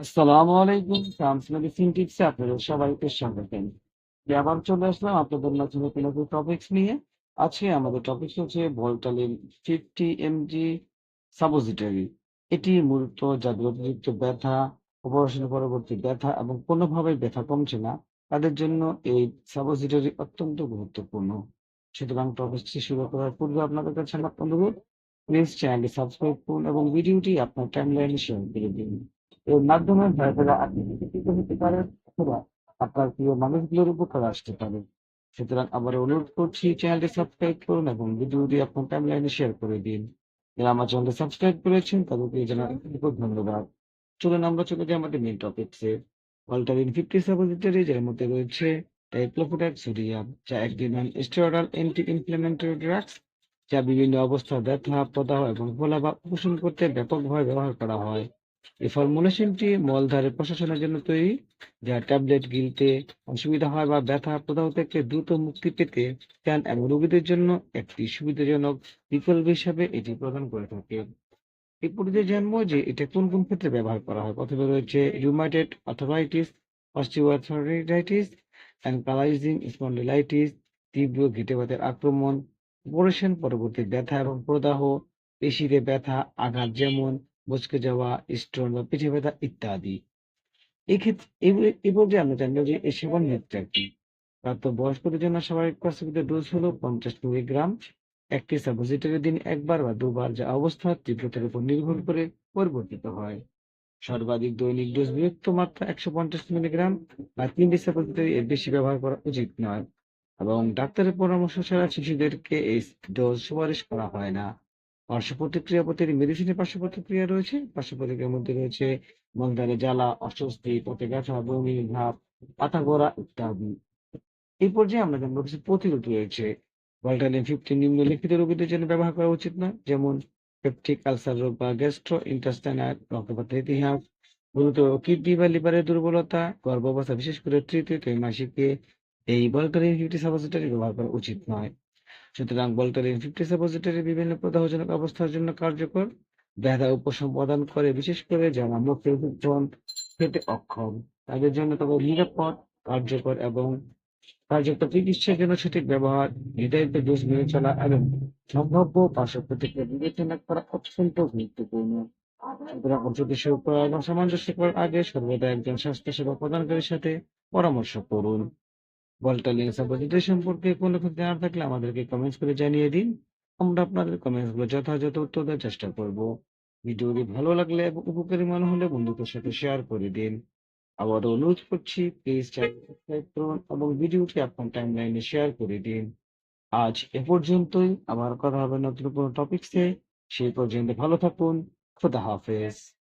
আসসালামু আলাইকুম science medicine টিপসে আপনাদের সবাইকে স্বাগতম যে আবার চলে আসলাম আপনাদের নতুন নতুন নতুন টপিকস নিয়ে। আজকে আমাদের টপিক হচ্ছে ভোল্টালিন ফিফটি এমজি সাপোজিটরি এটি মূলত যাদের অতিরিক্ত ব্যথা অপারেশন পরবর্তী ব্যথা এবং কোনোভাবে ব্যথা কমছে না। তাদের জন্য এই সাপোজিটরি অত্যন্ত গুরুত্বপূর্ণ। সুতরাং টপিকটি শুরু করার পূর্বে আপনাদের কাছে আমার অনুরোধ প্লিজ চ্যানেলটি সাবস্ক্রাইব করুন এবং ভিডিওটি আপনার টাইমলাইনে শেয়ার করে দিন। এর মাধ্যমে ভাইবোনেরা আপনি উপকৃত হতে পারেন অথবা আপনার প্রিয় মানুষগুলোর উপকার আসতে পারে। সুতরাং আবার অনুরোধ করছি চ্যানেলটি সাবস্ক্রাইব করুন এবং ভিডিওটি আপনার টাইমলাইনে শেয়ার করে দিন। যারা আমার চ্যানেলটি সাবস্ক্রাইব করেছেন, তাদেরকে জানাই ধন্যবাদ। চলুন আমরা চলে যাই আমাদের মেন টপিকসে অল্টারিন ফিফটি সাপোজিটরি যার মধ্যে রয়েছে টাইপ্লোফোটাক সোডিয়াম যা একটি non steroidal anti inflammatory drugs যা বিভিন্ন অবস্থায় ব্যথা, প্রদাহ এবং ফোলা বা উপশম করতে ব্যাপকভাবে ব্যবহার করা হয়। এই ফর্মুলেশনটি মলদ্বারের প্রশাসনের জন্য তৈরি, যা ট্যাবলেট গিলতে অসুবিধা হয় বা ব্যথা প্রদাহ থেকে দ্রুত মুক্তি পেতে চান এবং রোগীদের জন্য একটি সুবিধাজনক বিকল্প হিসাবে এটি প্রদান করে থাকে। এই পরিচয় জানব যে এটা কোন কোন ক্ষেত্রে ব্যবহার করা হয়। প্রথমে রয়েছে rheumatoid arthritis osteoarthritis ankylosing spondylitis তীব্র ঘেঁটেবাতের আক্রমণ অপারেশন পরবর্তী ব্যথা এবং প্রদাহ, পেশিতে ব্যথা, আঘাত যেমন মুচকে যাওয়া স্টোন বা পিঠে ব্যথা ইত্যাদি। এক্ষেত্রে এই- আমরা জানব যে এই সেবন নিয়ন্ত্রণ কি? প্রাপ্ত বয়স্কদের জন্য স্বাভাবিক প্রস্তাবিত ডোজ হলো পঞ্চাশ মিলিগ্রাম। একটি সাপোজিটরি দিন একবার বা দুবার যা অবস্থার তীব্রতার উপর নির্ভর করে পরিবর্তিত হয়। সর্বাধিক দৈনিক ডোজ বিরক্ত মাত্রা একশো পঞ্চাশ মিলিগ্রাম বা তিনটি সাপোজিটরি এর বেশি ব্যবহার করা উচিত নয়। এবং ডাক্তারের পরামর্শ ছাড়া শিশুদেরকে এই ডোজ সুপারিশ করা হয় না। পার্শ্ব প্রতিক্রিয়া প্রতিটি মেডিসিনের পার্শ্ব প্রতিক্রিয়া রয়েছে। পার্শ্ব প্রতিক্রিয়ার মধ্যে রয়েছে মন্দারে জ্বালা, অস্বস্তি, পেটে ব্যথা, বমি ভাব পাতা গোড়া ইত্যাদি। এই পর্যায়ে আমরা জানব কিছু প্রতিরোধ রয়েছে। ভল্টালিন ফিফটিন নিম্নলিখিত রোগীদের জন্য ব্যবহার করা উচিত নয়, যেমন পেপটিক আলসার রোগ বা গ্যাস্ট্রো ইন্টাস্টাইনাল রক্তপাতের ইতিহাস, গুরুতর কিডনি বা লিভারের দুর্বলতা, গর্ভাবস্থা, বিশেষ করে তৃতীয় ত্রৈমাসিকে। এই ভল্টালিন ফিফটি সাপোজিটরি ব্যবহার করা উচিত নয়। সুতরাং ভল্টালিন ফিফটি সাপোজিটরি বিভিন্ন প্রদাহজনক অবস্থার জন্য কার্যকর। ব্যথা উপশম প্রদান করে, বিশেষ করে যারা উজ্জ্বল খেতে অক্ষম। তাদের জন্য তবে নিরাপদ, কার্যকর এবং কার্যকর চিকিৎসার জন্য সঠিক ব্যবহার, নির্ধারিত ডোজ মেনে চলা এবং সম্ভাব্য পার্শ্ব প্রতিক্রিয়া বিবেচনা করা অত্যন্ত গুরুত্বপূর্ণ। সুতরাং সামঞ্জস্য করার আগে সর্বদা একজন স্বাস্থ্যসেবা প্রদানকারীর সাথে পরামর্শ করুন। ভল্টালিন সাপোজিটরি সম্পর্কে কোনো জানার থাকলে আমাদেরকে কমেন্টস করে জানিয়ে দিন। আমরা আপনাদের কমেন্টসগুলো যথাযথ উত্তর দেওয়ার চেষ্টা করব। ভিডিওটি ভালো লাগলে এবং উপকারী মনে হলে বন্ধুদের সাথে শেয়ার করে দিন। আবারও অনুরোধ করছি প্লিজ সাবস্ক্রাইব করুন এবং ভিডিওটি আপনার টাইমলাইনে শেয়ার করে দিন। আজ এ পর্যন্তই। আবার কথা হবে নতুন কোনো টপিকসে সেই পর্যন্ত ভালো থাকুন। খোদা হাফেজ।